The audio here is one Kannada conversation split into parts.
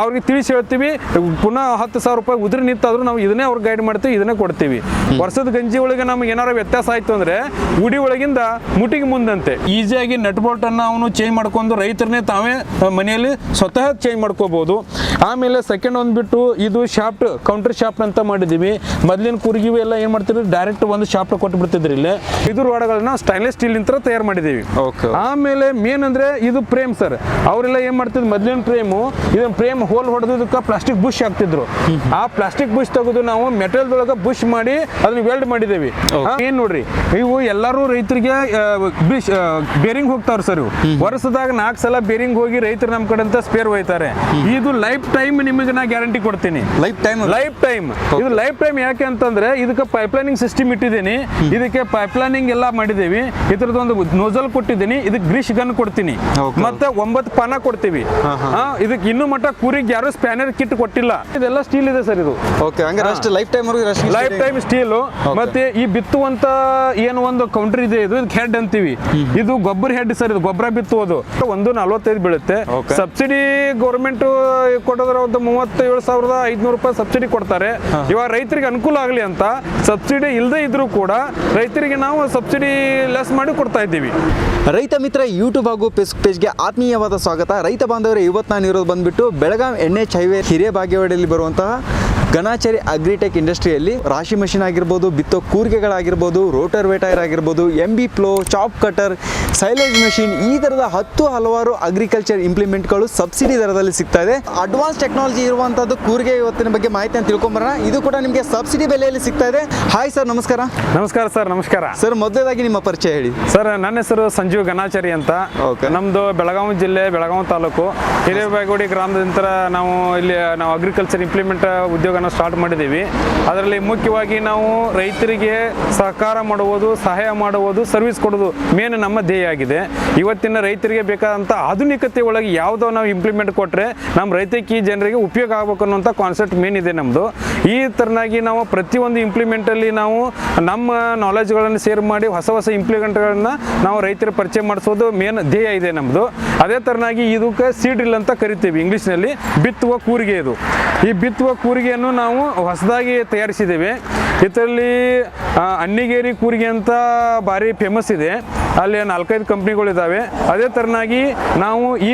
ಅವ್ರಿಗೆ ತಿಳಿಸಿ ಹೇಳ್ತೀವಿ. ಪುನಃ ಹತ್ತು ಸಾವಿರ ರೂಪಾಯಿ ಉದುರಿ ನಿಂತಾದ್ರೂ ನಾವು ಇದನ್ನೇ ಅವ್ರಿಗೆ ಗೈಡ್ ಮಾಡ್ತೀವಿ ಇದನ್ನೇ ಕೊಡ್ತೀವಿ. ವರ್ಷದ ಗಂಜಿ ಒಳಗೆ ನಮ್ಗೆ ಏನಾರ ವ್ಯತ್ಯಾಸ ಆಯ್ತು ಅಂದ್ರೆ ಉಡಿ ಒಳಗಿಂದ ಮುಟಿಗೆ ಮುಂದಂತೆ. ಈಸಿಯಾಗಿ ನಟ್ ಬೋಲ್ಟ್ ಅನ್ನ ಅವನು ಚೇಂಜ್ ಮಾಡ್ಕೊಂಡು ರೈತರನ್ನೇ ತಾವೇ ಮನೆಯಲ್ಲಿ ಸ್ವತಃ ಚೇಂಜ್ ಮಾಡ್ಕೋಬಹುದು ಆಮೇಲೆ ಸೆಕೆಂಡ್ ಒಂದ್ಬಿಟ್ಟು ಇದು ಶಾಫ್ಟ್ ಕೌಂಟರ್ ಶಾಫ್ಟ್ ಅಂತ ಮಾಡಿದೀವಿ ಮೊದ್ಲಿನ ಕೂರ್ಗಿವಿ ಎಲ್ಲ ಏನು ಮಾಡ್ತಿದ್ರು? ಡೈರೆಕ್ಟ್ ಒಂದು ಶಾಫ್ಟ್ ಕೊಟ್ಟು ಬಿಡ್ತಿದ್ರು ಇಲ್ಲಿ. ಇದು ರೋಡಗಳನ್ನ ಸ್ಟೈನ್ಲೆಸ್ ಸ್ಟೀಲ್ ನಿಂತ ತಯಾರು ಮಾಡಿದೀವಿ ಓಕೆ ಆಮೇಲೆ ಮೇನ್ ಅಂದ್ರೆ ಇದು ಪ್ರೇಮ್ ಸರ್ ಅವರೆಲ್ಲ ಏನು ಮಾಡ್ತಿದ್ರು? ಮೊದ್ಲಿನ ಪ್ರೇಮು ಇದನ್ನ ಪ್ರೇಮ್ ಹೋಲ್ ಹೊಡೆದಕ್ಕೆ ಪ್ಲಾಸ್ಟಿಕ್ ಬುಷ್ ಹಾಕ್ತಿದ್ರು. ಆ ಪ್ಲಾಸ್ಟಿಕ್ ಬುಷ್ ತೆಗೆದು ನಾವು ಮೆಟಲ್ ಒಳಗೆ ಬುಷ್ ಮಾಡಿ ಅದನ್ನ ವೆಲ್ಡ್ ಮಾಡಿದೇವಿ ಏನು ಏನ್ ನೋಡ್ರಿ? ಇವು ಎಲ್ಲರೂ ರೈತರಿಗೆ ಬೇರಿಂಗ್ ಹೋಗ್ತಾವ್ರ ಸರ್ ಇವು. ವರ್ಷದಾಗ ನಾಲ್ಕು ಸಲ ಬೇರಿಂಗ್ ಹೋಗಿ ರೈತರು ನಮ್ಮ ಕಡೆ ಅಂತ ಸ್ಪೇರ್ ಹೋಯ್ತಾರೆ ಇದು ಲೈಫ್ ಟೈಮ್ ನಿಮಗೆ ನಾ ಗ್ಯಾರಂಟಿ ಕೊಡ್ತೀನಿ. ಲೈಫ್ ಟೈಮ್ ಲೈಫ್ ಟೈಮ್ ಇದು ಲೈಫ್ ಟೈಮ್ ಯಾಕೆ ಅಂತಂದ್ರೆ ಇದಕ್ಕೆ ಪೈಪ್ಲೈನಿಂಗ್ ಸಿಸ್ಟಮ್ ಇಟ್ಟಿದ್ದೀನಿ. ಇದಕ್ಕೆ ಪೈಪ್ಲೈನಿಂಗ್ ಎಲ್ಲ ಮಾಡಿದ್ದೀವಿ. ಇದ್ರದ್ದು ಒಂದು ನೋಜಲ್ ಕೊಟ್ಟಿದ್ದೀನಿ. ಇದಕ್ಕೆ ಗ್ರೀಶ್ ಗನ್ ಕೊಡ್ತೀನಿ. ಮತ್ತೆ ಒಂಬತ್ತು ಪಾನ ಕೊಡ್ತೀವಿ. ಇದಕ್ಕೆ ಇನ್ನೂ ಮಟ್ಟ ಕೂರಿಗೆ ಯಾರು ಸ್ಪ್ಯಾನರ್ ಕಿಟ್ ಕೊಟ್ಟಿಲ್ಲ. ಇದೆಲ್ಲ ಸ್ಟೀಲ್ ಇದೆ ಸರ್ ಇದು. Okay lifetime lifetime steel ಮತ್ತೆ ಈ ಬಿತ್ತುವಂತ ಏನು ಒಂದು ಕೌಂಟರ್ ಇದೆ ಇದು ಹೆಡ್ ಅಂತೀವಿ. ಇದು ಗೊಬ್ಬರ ಹೆಡ್ ಸರ್ ಇದು ಗೊಬ್ಬರ ಬಿತ್ತುವುದು. ಒಂದು ನಲ್ವತ್ತೈದು ಬೀಳುತ್ತೆ. ಸಬ್ಸಿಡಿ ಗೌರ್ಮೆಂಟ್ ಕೊಡೋದ್ರ ಒಂದು ಮೂವತ್ತೇಳು ಸಾವಿರದ ಐದುನೂರು ರೂಪಾಯಿ ಸಬ್ಸಿಡಿ ಕೊಡ್ತಾರೆ. ಇವಾಗ ರೈತರಿಗೆ ಅನುಕೂಲ ಆಗಲಿ ಅಂತ ಸಬ್ಸಿಡಿ ಇಲ್ಲದೆ ಇದ್ರೂ ಕೂಡ ರೈತರಿಗೆ ನಾವು ಸಬ್ಸಿಡಿ ಲೆಸ್ ಮಾಡಿ ಕೊಡ್ತಾ ಇದ್ದೀವಿ. ರೈತ ಮಿತ್ರ ಯೂಟ್ಯೂಬ್ ಹಾಗೂ ಫೇಸ್ಬುಕ್ ಪೇಜ್ಗೆ ಆತ್ಮೀಯವಾದ ಸ್ವಾಗತ. ರೈತ ಬಾಂಧವರು ಇವತ್ತು ನಾನು ಇರೋದು ಬಂದ್ಬಿಟ್ಟು ಬೆಳಗಾಂ ಎನ್ ಎಚ್ ಹೈವೇ ಭಾಗ್ಯವಾಡಿಯಲ್ಲಿ ಬರುವಂತಹ ಗನಾಚರಿ ಅಗ್ರಿಟೆಕ್ ಇಂಡಸ್ಟ್ರಿಯಲ್ಲಿ ರಾಶಿ ಮಷಿನ್ ಆಗಿರ್ಬೋದು ಬಿತ್ತೋ ಕೂರಿಗೆಗಳಾಗಿರ್ಬೋದು ರೋಟರ್ ವೇಟರ್ ಆಗಿರ್ಬೋದು M B plough chop cutter silage machine ಈ ಥರದ ಹತ್ತು ಹಲವಾರು ಅಗ್ರಿಕಲ್ಚರ್ ಇಂಪ್ಲಿಮೆಂಟ್ಗಳು ಸಬ್ಸಿಡಿ ದರದಲ್ಲಿ ಸಿಗ್ತಾ ಇದೆ. ಅಡ್ವಾನ್ಸ್ ಟೆಕ್ನಾಲಜಿ ಇರುವಂಥದ್ದು ಕೂರ್ಗೆ ಇವತ್ತಿನ ಬಗ್ಗೆ ಮಾಹಿತಿಯನ್ನು ತಿಳ್ಕೊಂಬರೋಣ. ಇದು ಕೂಡ ನಿಮಗೆ ಸಬ್ಸಿಡಿ ಬೆಲೆಯಲ್ಲಿ ಸಿಗ್ತಾ ಇದೆ. ಹಾಯ್ ಸರ್ ನಮಸ್ಕಾರ. ನಮಸ್ಕಾರ ಸರ್ ನಮಸ್ಕಾರ. ಸರ್ ಮೊದಲದಾಗಿ ನಿಮ್ಮ ಪರಿಚಯ ಹೇಳಿ. ಸರ್ ನನ್ನ ಹೆಸರು ಸಂಜೀವ್ ಗನಾಚರಿ ಅಂತ. ನಮ್ದು ಬೆಳಗಾವಿ ಜಿಲ್ಲೆ ಬೆಳಗಾವಿ ತಾಲೂಕು. ಹಿರೇಬಾಗೋಡಿ ಗ್ರಾಮದಿಂದ ನಾವು ಇಲ್ಲಿ ನಾವು ಅಗ್ರಿಕಲ್ಚರ್ ಇಂಪ್ಲಿಮೆಂಟ್ ಉದ್ಯೋಗನ ಸ್ಟಾರ್ಟ್ ಮಾಡಿದ್ದೀವಿ. ಅದರಲ್ಲಿ ಮುಖ್ಯವಾಗಿ ನಾವು ರೈತರಿಗೆ ಸಹಕಾರ ಮಾಡುವುದು, ಸಹಾಯ ಮಾಡುವುದು ಸರ್ವಿಸ್ ಕೊಡೋದು ಮೇನ್ ನಮ್ಮ ಧ್ಯೇಯ ಆಗಿದೆ. ಇವತ್ತಿನ ರೈತರಿಗೆ ಬೇಕಾದಂಥ ಆಧುನಿಕತೆ ಒಳಗೆ ಯಾವುದೋ ನಾವು ಇಂಪ್ಲಿಮೆಂಟ್ ಕೊಟ್ಟರೆ ನಮ್ಮ ರೈತಕ್ಕೆ ಜನರಿಗೆ ಉಪಯೋಗ ಆಗಬೇಕು ಅನ್ನೋಂಥ ಕಾನ್ಸೆಪ್ಟ್ ಮೇನ್ ಇದೆ ನಮ್ಮದು ಈ ಥರನಾಗಿ ನಾವು ಪ್ರತಿಯೊಂದು ಇಂಪ್ಲಿಮೆಂಟಲ್ಲಿ ನಾವು ನಮ್ಮ ನಾಲೆಜ್ಗಳನ್ನು ಶೇರ್ ಮಾಡಿ ಹೊಸ ಹೊಸ ಇಂಪ್ಲಿಮೆಂಟ್ಗಳನ್ನು ನಾವು ರೈತರ ಪರಿಚಯ ಮಾಡಿಸೋದು ಮೇನ್ ಧ್ಯೇಯ ಇದೆ ನಮ್ಮದು ಅದೇ ಥರನಾಗಿ ಇದಕ್ಕೆ ಸೀಡ್ರಿಲ್ ಅಂತ ಕರಿತೀವಿ. ಇಂಗ್ಲೀಷ್ನಲ್ಲಿ ಬಿತ್ತುವ ಕೂರಿಗೆ ಇದು. ಈ ಬಿತ್ತುವ ಕೂರಿಗೆಯನ್ನು ನಾವು ಹೊಸದಾಗಿ ತಯಾರಿಸಿದ್ದೇವೆ. ಇದರಲ್ಲಿ ಅನ್ನಿಗೇರಿ ಕೂರಿಗೆ ಅಂತ ಭಾರಿ ಫೇಮಸ್ ಇದೆ. ಅಲ್ಲಿ ನಾಲ್ಕೈದು ಕಂಪ್ನಿಗಳಿದ್ದಾವೆ ಅದೇ ಥರನಾಗಿ ನಾವು ಈ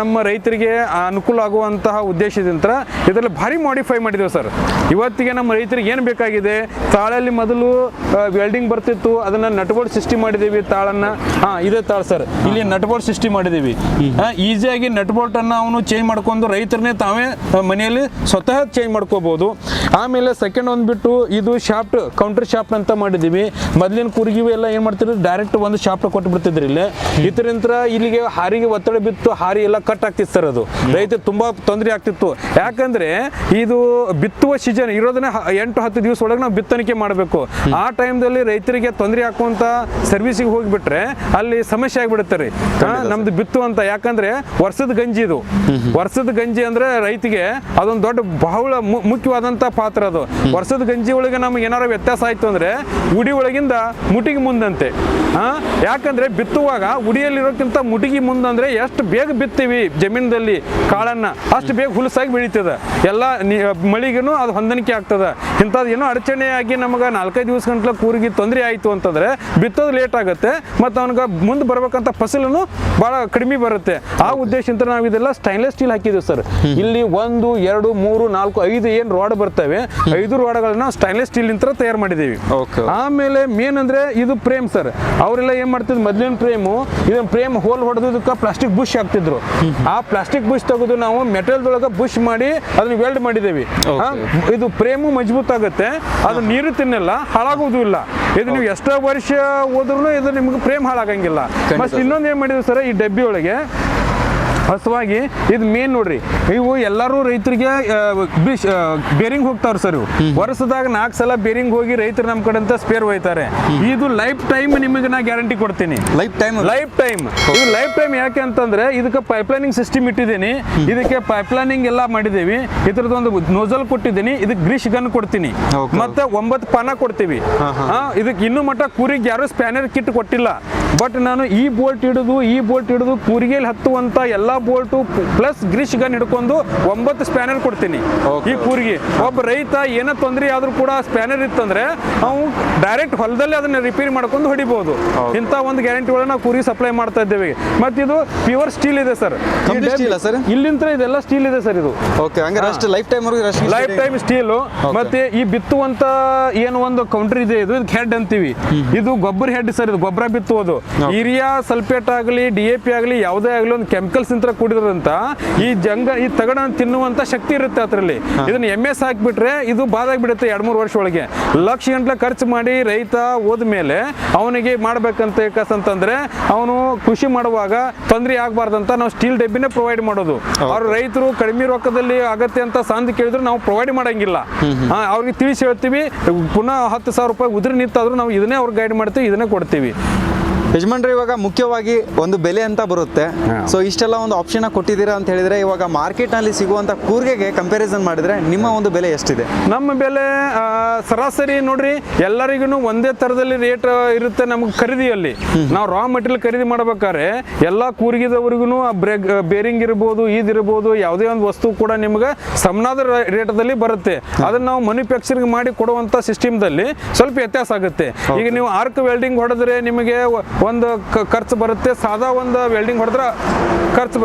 ನಮ್ಮ ರೈತರಿಗೆ ಅನುಕೂಲ ಆಗುವಂತಹ ಉದ್ದೇಶದಿಂದ ಇದರಲ್ಲಿ ಭಾರಿ ಮಾಡಿಫೈ ಮಾಡಿದ್ದೇವೆ ಸರ್. ಇವತ್ತಿಗೆ ನಮ್ಮ ರೈತರಿಗೆ ಏನು ಬೇಕಾಗಿದೆ? ತಾಳಲ್ಲಿ ಮೊದಲು ವೆಲ್ಡಿಂಗ್ ಬರ್ತಿತ್ತು, ಅದನ್ನು ನಟ್ಬೋರ್ಡ್ ಸೃಷ್ಟಿ ಮಾಡಿದ್ದೀವಿ ತಾಳನ್ನು. ಹಾಂ, ಇದೇ ತಾಳ ಸರ್. ಇಲ್ಲಿ ನಟ್ಬೋರ್ಡ್ ಸೃಷ್ಟಿ ಮಾಡಿದ್ದೀವಿ. ಈಸಿಯಾಗಿ ನಟ್ಬೋಲ್ಟನ್ನು ಅವನು ಚೇಂಜ್ ಮಾಡ್ಕೊಂಡು ರೈತರನ್ನೇ ತಾವೇ ಮನೆಯಲ್ಲಿ ಸ್ವತಃ ಚೇಂಜ್ ಮಾಡ್ಕೋಬೋದು ಆಮೇಲೆ ಸೆಕೆಂಡ್ ಒಂದ್ಬಿಟ್ಟು ಇದು ಶಾಫ್ಟ್ ಕೌಂಟರ್ ಶಾಫ್ಟ್ ಅಂತ ಮಾಡಿದ್ದೀವಿ. ಮೊದ್ಲಿನ ಕೂರ್ಗಿವಿ ಎಲ್ಲ ಏನು ಮಾಡ್ತಿದ್ರು? ಡೈರೆಕ್ಟ್ ಒಂದು ಶಾಫ್ಟ್ ಕೊಟ್ಟು ಬಿಡ್ತಿದ್ರು ಇಲ್ಲಿ. ಇದರಿಂದ ಇಲ್ಲಿಗೆ ಹಾರಿಗೆ ಒತ್ತಡ ಬಿತ್ತು ಹಾರಿ ಎಲ್ಲ ಕಟ್ ಆಗ್ತಿತ್ತು ಸರ್ ಅದು. ರೈತ ತುಂಬಾ ತೊಂದರೆ ಆಗ್ತಿತ್ತು. ಯಾಕಂದ್ರೆ ಇದು ಬಿತ್ತುವ ಸೀಸನ್ ಇರೋದನ್ನ ಎಂಟು ಹತ್ತು ದಿವಸ ಒಳಗೆ ನಾವು ಬಿತ್ತಣಿಕೆ ಮಾಡಬೇಕು. ಆ ಟೈಮ್ದಲ್ಲಿ ರೈತರಿಗೆ ತೊಂದರೆ ಹಾಕುವಂತ ಸರ್ವಿಸಿಗೆ ಹೋಗಿಬಿಟ್ರೆ ಅಲ್ಲಿ ಸಮಸ್ಯೆ ಆಗಿಬಿಡುತ್ತೆ ರೀ. ನಮ್ದು ಬಿತ್ತು ಅಂತ. ಯಾಕಂದ್ರೆ ವರ್ಷದ ಗಂಜಿ ಇದು. ವರ್ಷದ ಗಂಜಿ ಅಂದ್ರೆ ರೈತಿಗೆ ಅದೊಂದು ದೊಡ್ಡ ಬಹಳ ಮುಖ್ಯವಾದಂತ ಪಾತ್ರ ಅದು. ವರ್ಷದ ಗಂಜಿ ಒಳಗೆ ನಮ್ಗೆ ಏನಾರ ವ್ಯತ್ಯಾಸ ಆಯ್ತು ಅಂದ್ರೆ ಉಡಿ ಒಳಗಿಂದ ಮುಟಿಗೆ ಮುಂದಂತೆ. ಹಾ ಯಾಕಂದ್ರೆ ಬಿತ್ತುವಾಗ ಉಡಿಯಲ್ಲಿರೋಕ್ಕಿಂತ ಮುಟಿಗೆ ಮುಂದಂದ್ರೆ ಎಷ್ಟು ಬೇಗ ಬಿತ್ತೀವಿ ಜಮೀನದಲ್ಲಿ ಕಾಳನ್ನ. ಅಷ್ಟು ಬೇಗ ಹುಲಸಾಗಿ ಬೆಳೀತದೆ. ಎಲ್ಲ ಮಳಿಗೂ ಮಳಿಗೆನೂ ಅದು ಹೊಂದಾಣಿಕೆ ಆಗ್ತದ. ಇಂಥದ್ದು ಏನೋ ಅಡಚಣೆಯಾಗಿ ನಮಗೆ ನಾಲ್ಕೈದು ದಿವಸ ಗಂಟ್ಲ ಕೂರಿಗೆ ತೊಂದರೆ ಆಯಿತು ಅಂತಂದ್ರೆ ಬಿತ್ತೋದು ಲೇಟ್ ಆಗುತ್ತೆ, ಮತ್ತು ಅವನಿಗೆ ಮುಂದೆ ಬರ್ಬೇಕಂತ ಫಸಲನು ಭಾಳ ಕಡಿಮೆ ಬರುತ್ತೆ. ಆ ಉದ್ದೇಶದಿಂದ ನಾವು ಇದೆಲ್ಲ ಸ್ಟೈನ್ಲೆಸ್ ಸ್ಟೀಲ್ ಹಾಕಿದ್ದೀವಿ ಸರ್. ಇಲ್ಲಿ ಒಂದು, ಎರಡು, ಮೂರು, ನಾಲ್ಕು, ಐದು ಏನು ರೋಡ್ ಬರ್ತವೆ ಐದು ರೋಡಗಳನ್ನ ಸ್ಟೈನ್ಲೆಸ್ ಸ್ಟೀಲ್ ನಿಂತರ ತಯಾರು ಮಾಡಿದ್ದೀವಿ. ಆಮೇಲೆ ಮೇನ್ ಅಂದ್ರೆ ಇದು ಪ್ರೇಮ್ ಸರ್ ಅವರೆಲ್ಲ ಏನ್ ಮಾಡ್ತಿದ್ರು ಮೊದ್ಲಿನ ಪ್ರೇಮು ಇದನ್ನ ಪ್ರೇಮ್ ಹೋಲ್ ಹೊಡೆದಕ್ಕೆ ಪ್ಲಾಸ್ಟಿಕ್ ಬುಷ್ ಹಾಕ್ತಿದ್ರು. ಆ ಪ್ಲಾಸ್ಟಿಕ್ ಬುಷ್ ತೆಗೆದು ನಾವು ಮೆಟಲ್ ದೊಳಗೆ ಬುಷ್ ಮಾಡಿ ಅದನ್ನ ವೆಲ್ಡ್ ಮಾಡಿದ್ದೇವೆ. ಇದು ಪ್ರೇಮು ಮಜಬೂತ್ ಆಗುತ್ತೆ. ಅದು ನೀರು ತಿನ್ನಲ್ಲ ಹಾಳಾಗೋದು ಇಲ್ಲ. ಇದು ನೀವು ಎಷ್ಟೋ ವರ್ಷ ಹೋದ್ರೂ ಇದು ನಿಮ್ಗೆ ಪ್ರೇಮ್ ಹಾಳಾಗಂಗಿಲ್ಲ. ಮತ್ತೆ ಇನ್ನೊಂದು ಏನ್ ಮಾಡಿದ್ರು ಸರ್ ಈ ಡಬ್ಬಿ ಒಳಗೆ ಹೊಸವಾಗಿ ಇದು ಮೇನ್ ನೋಡ್ರಿ ಇವು ಎಲ್ಲರೂ ರೈತರಿಗೆ ಬೇರಿಂಗ್ ಹೋಗ್ತಾವ್ರ ಸರ್ ಇವು. ವರ್ಷದಾಗ ನಾಲ್ಕು ಸಲ ಬೇರಿಂಗ್ ಹೋಗಿ ರೈತರು ನಮ್ಮ ಕಡೆ ಅಂತ ಸ್ಪೇರ್ ಹೋಯ್ತಾರೆ ಇದು ಲೈಫ್ ಟೈಮ್ ನಿಮಗೆ ನಾ ಗ್ಯಾರಂಟಿ ಕೊಡ್ತೀನಿ. ಲೈಫ್ ಟೈಮ್ ಲೈಫ್ ಟೈಮ್ ಇದು ಲೈಫ್ ಟೈಮ್ ಯಾಕೆ ಅಂತಂದ್ರೆ ಇದಕ್ಕೆ ಪೈಪ್ಲೈನಿಂಗ್ ಸಿಸ್ಟಮ್ ಇಟ್ಟಿದ್ದೀನಿ. ಇದಕ್ಕೆ ಪೈಪ್ಲೈನಿಂಗ್ ಎಲ್ಲ ಮಾಡಿದ್ದೀವಿ. ಇದ್ರದ್ದು ನೋಜಲ್ ಕೊಟ್ಟಿದ್ದೀನಿ. ಇದಕ್ಕೆ ಗ್ರೀಶ್ ಗನ್ ಕೊಡ್ತೀನಿ. ಮತ್ತೆ ಒಂಬತ್ತು ಪಾನ ಕೊಡ್ತೀವಿ. ಇದಕ್ಕೆ ಇನ್ನೂ ಮಟ್ಟ ಕೂರಿಗೆ ಯಾರು ಸ್ಪ್ಯಾನರ್ ಕಿಟ್ ಕೊಟ್ಟಿಲ್ಲ. ಬಟ್ ನಾನು ಈ ಬೋಲ್ಟ್ ಹಿಡಿದು ಈ ಬೋಲ್ಟ್ ಹಿಡಿದು ಕೂರಿಗೆಯಲ್ಲಿ ಹತ್ತುವಂತ ಎಲ್ಲ ಬೋಲ್ಟು ಪ್ಲಸ್ ಗ್ರಿಶ್ ಗನ್ ಹಿಡ್ಕೊಂಡು ಒಂಬತ್ತು ಸ್ಪ್ಯಾನರ್ ಕೊಡ್ತೀನಿ. ಈ ಕೂರಿಗೆ. ಒಬ್ಬ ರೈತ ಏನೋ ತೊಂದರೆ ಆದ್ರೂ ಕೂಡ ಸ್ಪ್ಯಾನರ್ ಇತ್ತಂದ್ರೆ ನಾವು ಡೈರೆಕ್ಟ್ ಹೊಲದಲ್ಲಿ ಅದನ್ನ ರಿಪೇರಿ ಮಾಡ್ಕೊಂಡು ಹೊಡಿಬಹುದು ಇಂಥ ಒಂದು ಗ್ಯಾರಂಟಿಗಳನ್ನ ನಾವು ಕೂರಿಗೆ ಸಪ್ಲೈ ಮಾಡ್ತಾ ಇದ್ದೇವೆ. ಮತ್ತೆ ಇದು ಪ್ಯೂರ್ ಸ್ಟೀಲ್ ಇದೆ ಸರ್ ಸರ್? ಇಲ್ಲಿಂದ ಇದೆಲ್ಲ ಸ್ಟೀಲ್ ಇದೆ ಸರ್ ಇದು. ಓಕೆ ಅಷ್ಟು lifetime lifetime steel ಮತ್ತೆ ಈ ಬಿತ್ತುವಂತ ಏನು ಒಂದು ಕೌಂಟರ್ ಇದೆ ಇದು ಹೆಡ್ ಅಂತೀವಿ. ಇದು ಗೊಬ್ಬರ ಹೆಡ್ ಸರ್ ಇದು ಗೊಬ್ಬರ ಬಿತ್ತುವುದು. ಯೂರಿಯಾ ಸಲ್ಫೇಟ್ ಆಗಲಿ ಡಿ ಎ ಪಿ ಆಗಲಿ ಯಾವುದೇ ಆಗಲಿ ಒಂದು ಕೆಮಿಕಲ್ಸ್ ಇಂತ ಕೂಡಿರೋದಂತ ಈ ಜಂಗ ಈ ತಗಡ ತಿನ್ನುವಂತ ಶಕ್ತಿ ಇರುತ್ತೆ ಅದರಲ್ಲಿ. ಇದನ್ನ ಎಂ ಎಸ್ ಹಾಕ್ಬಿಟ್ರೆ ಇದು ಬಾದಾಗ್ಬಿಡುತ್ತೆ ಎರಡು ಮೂರು ವರ್ಷ ಒಳಗೆ. ಲಕ್ಷ ಗಂಟ್ಲೆ ಖರ್ಚು ಮಾಡಿ ರೈತ ಹೋದ್ಮೇಲೆ ಅವನಿಗೆ ಮಾಡ್ಬೇಕಂತ ಕಸ ಅಂತಂದ್ರೆ ಅವನು ಕೃಷಿ ಮಾಡುವಾಗ ತೊಂದರೆ ಆಗ್ಬಾರ್ದಂತ ನಾವು ಸ್ಟೀಲ್ ಡಬ್ಬಿನೇ ಪ್ರೊವೈಡ್ ಮಾಡೋದು. ಅವ್ರು ರೈತರು ಕಡಿಮೆ ರೊಕ್ಕದಲ್ಲಿ ಅಗತ್ಯ ಅಂತ ಸಾಂದ್ ಕೇಳಿದ್ರು ನಾವು ಪ್ರೊವೈಡ್ ಮಾಡಂಗಿಲ್ಲ. ಅವ್ರಿಗೆ ತಿಳಿಸಿ ಹೇಳ್ತೀವಿ. ಪುನಃ ಹತ್ತು ಸಾವಿರ ರೂಪಾಯಿ ಉದುರಿ ನಿಂತಾದ್ರೂ ನಾವು ಇದನ್ನೇ ಅವ್ರಿಗೆ ಗೈಡ್ ಮಾಡ್ತೀವಿ ಇದನ್ನೇ ಕೊಡ್ತೀವಿ. ಯಜಮಾನ್ರೆ ಇವಾಗ ಮುಖ್ಯವಾಗಿ ಒಂದು ಬೆಲೆ ಅಂತ ಬರುತ್ತೆ. ಸೊ ಇಷ್ಟೆಲ್ಲ ಒಂದು ಆಪ್ಷನ್ ಕೊಟ್ಟಿದ್ದೀರಾ ಅಂತ ಹೇಳಿದ್ರೆ ಇವಾಗ ಮಾರ್ಕೆಟ್ನಲ್ಲಿ ಸಿಗುವಂತ ಕೂರ್ಗೆಗೆ ಕಂಪ್ಯಾರಿಸನ್ ಮಾಡಿದ್ರೆ ನಿಮ್ಮ ಒಂದು ಬೆಲೆ ಎಷ್ಟಿದೆ? ನಮ್ಮ ಬೆಲೆ ಸರಾಸರಿ ನೋಡ್ರಿ ಎಲ್ಲರಿಗೂ ಒಂದೇ ತರದಲ್ಲಿ ರೇಟ್ ಇರುತ್ತೆ ನಮ್ಗೆ ಖರೀದಿಯಲ್ಲಿ. ನಾವು ರಾ ಮೆಟೀರಿಯಲ್ ಖರೀದಿ ಮಾಡ್ಬೇಕಾದ್ರೆ ಎಲ್ಲಾ ಕೂರ್ಗಿದವ್ರಿಗೂ ಬ್ರೇಕ್ ಬೇರಿಂಗ್ ಇರ್ಬೋದು ಇದಿರ್ಬೋದು ಯಾವುದೇ ಒಂದು ವಸ್ತು ಕೂಡ ನಿಮ್ಗೆ ಸಮನಾದ ರೇಟದಲ್ಲಿ ಬರುತ್ತೆ. ಅದನ್ನ ನಾವು ಮ್ಯಾನುಫ್ಯಾಕ್ಚರಿಂಗ್ ಮಾಡಿ ಕೊಡುವಂತ ಸಿಸ್ಟಮ್ದಲ್ಲಿ ಸ್ವಲ್ಪ ವ್ಯತ್ಯಾಸ ಆಗುತ್ತೆ. ಈಗ ನೀವು ಆರ್ಕ್ ವೆಲ್ಡಿಂಗ್ ಹೊಡೆದ್ರೆ ನಿಮಗೆ ಒಂದು ಖರ್ಚು ಬರುತ್ತೆ. ಸಾದಾ ಒಂದು ವೆಲ್ಡಿಂಗ್ ಹೊಡೆದ್ರೆ ಖರ್ಚು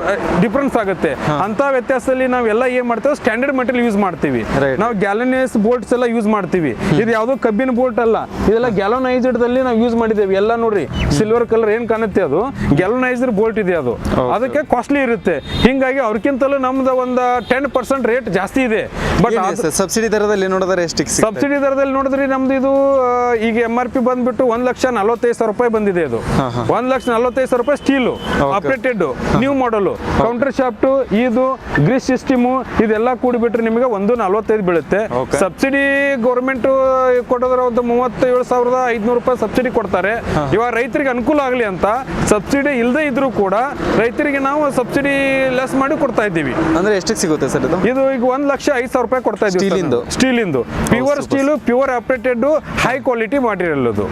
ಡಿಫ್ರೆನ್ಸ್ ಆಗುತ್ತೆ. ಅಂತ ವ್ಯತ್ಯಾಸದಲ್ಲಿ ನಾವೆಲ್ಲ ಏನ್ ಮಾಡ್ತೇವೆ? ಸ್ಟ್ಯಾಂಡರ್ಡ್ ಮೆಟೀರಿಯಲ್ ಯೂಸ್ ಮಾಡ್ತೀವಿ. ನಾವು ಗ್ಯಾಲನೈಸ್ ಬೋಲ್ಟ್ಸ್ ಎಲ್ಲ ಯೂಸ್ ಮಾಡ್ತೀವಿ. ಇದು ಯಾವುದೋ ಕಬ್ಬಿನ ಬೋಲ್ಟ್ ಅಲ್ಲ. ಇದೆಲ್ಲ ಗ್ಯಾಲನೈಸ್ಡ್ ಅಲ್ಲಿ ನಾವು ಯೂಸ್ ಮಾಡಿದ್ದೇವೆ. ಎಲ್ಲ ನೋಡ್ರಿ ಸಿಲ್ವರ್ ಕಲರ್ ಏನ್ ಕಾಣುತ್ತೆ ಅದು? ಗ್ಯಾಲನೈಸ್ಡ್ ಬೋಲ್ಟ್ ಇದೆ ಅದು. ಅದಕ್ಕೆ ಕಾಸ್ಟ್ಲಿ ಇರುತ್ತೆ. ಹಿಂಗಾಗಿ ಅವ್ರಕ್ಕಿಂತಲೂ ನಮ್ದು ಒಂದು ಟೆನ್ ಪರ್ಸೆಂಟ್ ರೇಟ್ ಜಾಸ್ತಿ ಇದೆ. ಬಟ್ ಸಬ್ಸಿಡಿ ದರದಲ್ಲಿ ನೋಡಿದ್ರೆ ಸಬ್ಸಿಡಿ ದರದಲ್ಲಿ ನೋಡಿದ್ರಿ ನಮ್ದು ಇದು ಈಗ ಎಂ ಆರ್ ಪಿ ಬಂದ್ಬಿಟ್ಟು ಒಂದ್ ಲಕ್ಷ ನಲವತ್ತೈದು ಸಾವಿರ ರೂಪಾಯಿ ಬಂದಿದೆ ಇದು ಒಂದ್ ಲಕ್ಷ ನಲವತ್ತೈದು ಸಾವಿರ ರೂಪಾಯಿ ಸ್ಟೀಲು ಅಪ್ಡೇಟೆಡ್ ನ್ಯೂ ಮಾಡಲು ಕೌಂಟರ್ ಶಾಫ್ಟ್ ಇದು ಗ್ರೀಸ್ ಸಿಸ್ಟಮ್ ಇದೆಲ್ಲ ಕೂಡಿಬಿಟ್ರೆ ನಿಮಗೆ ಒಂದು ನಲವತ್ತೈದು ಬೀಳುತ್ತೆ. ಸಬ್ಸಿಡಿ ಗೌರ್ಮೆಂಟ್ ಕೊಡೋದ್ರ ಒಂದು ಮೂವತ್ತೇಳು ಸಾವಿರದ ಐದ್ನೂರು ರೂಪಾಯಿ ಸಬ್ಸಿಡಿ ಕೊಡ್ತಾರೆ. ಇವಾಗ ರೈತರಿಗೆ ಅನುಕೂಲ ಆಗಲಿ ಅಂತ ಸಬ್ಸಿಡಿ ಇಲ್ಲದೆ ಇದ್ರೂ ಕೂಡ ರೈತರಿಗೆ ನಾವು ಸಬ್ಸಿಡಿ ಲೆಸ್ ಮಾಡಿ ಕೊಡ್ತಾ ಇದ್ದೀವಿ. ಅಂದ್ರೆ ಎಷ್ಟು ಸಿಗುತ್ತೆ ಸರ್ ಇದು? ಇದು ಈಗ ಒಂದ್ ಲಕ್ಷ ಐದು ಸಾವಿರ ರೂಪಾಯಿ ಕೊಡ್ತಾ ಇದ್ದೀವಿ ಸ್ಟೀಲ್ ಇಂದು? Pure steel pure updated high quality ಮಾಡಿರಲ್ಲದು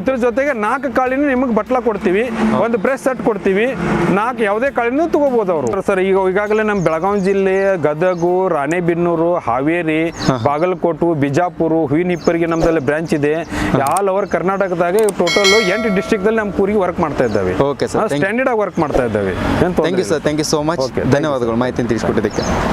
ಇದ್ರ ಜೊತೆಗೆ ನಾಲ್ಕು ಕಾಳಿನ ನಿಮಗೆ ಬಟ್ಲ ಕೊಡ್ತೀವಿ ಒಂದು ಬ್ರೆಸ್ ಸೆಟ್ ಕೊಡ್ತೀವಿ ನಾಲ್ಕು ಯಾವುದೇ ಕಾಳಿನೂ ತಗೋಬಹುದು ಅವರು. ಸರ್ ಈಗ ಈಗಾಗಲೇ ನಮ್ಮ ಬೆಳಗಾವಿ ಜಿಲ್ಲೆ ಗದಗು ರಾಣೆಬೆನ್ನೂರು ಹಾವೇರಿ ಬಾಗಲಕೋಟು ಬಿಜಾಪುರ ಹೂವಿನಿಪ್ಪರಿಗೆ ನಮ್ದಲ್ಲಿ ಬ್ರಾಂಚ್ ಇದೆ. ಆಲ್ ಓವರ್ ಕರ್ನಾಟಕದಾಗ ಟೋಟಲ್ ಎಂಟು ಡಿಸ್ಟ್ರಿಕ್ಟ್ ದಲ್ಲಿ ನಮ್ಮ ಕೂರಿಗೆ ವರ್ಕ್ ಮಾಡ್ತಾ ಇದ್ದಾವೆ. Okay sir. ಸ್ಟ್ಯಾಂಡರ್ಡ್ ಆಗಿ ವರ್ಕ್ ಮಾಡ್ತಾ ಇದ್ದಾವೆ. Thank you sir thank you so much ಧನ್ಯವಾದಗಳು. ಮಾಹಿತಿ ತಿಳಿಸ್ಕೊಟ್ಟಿದ್ದಕ್ಕೆ.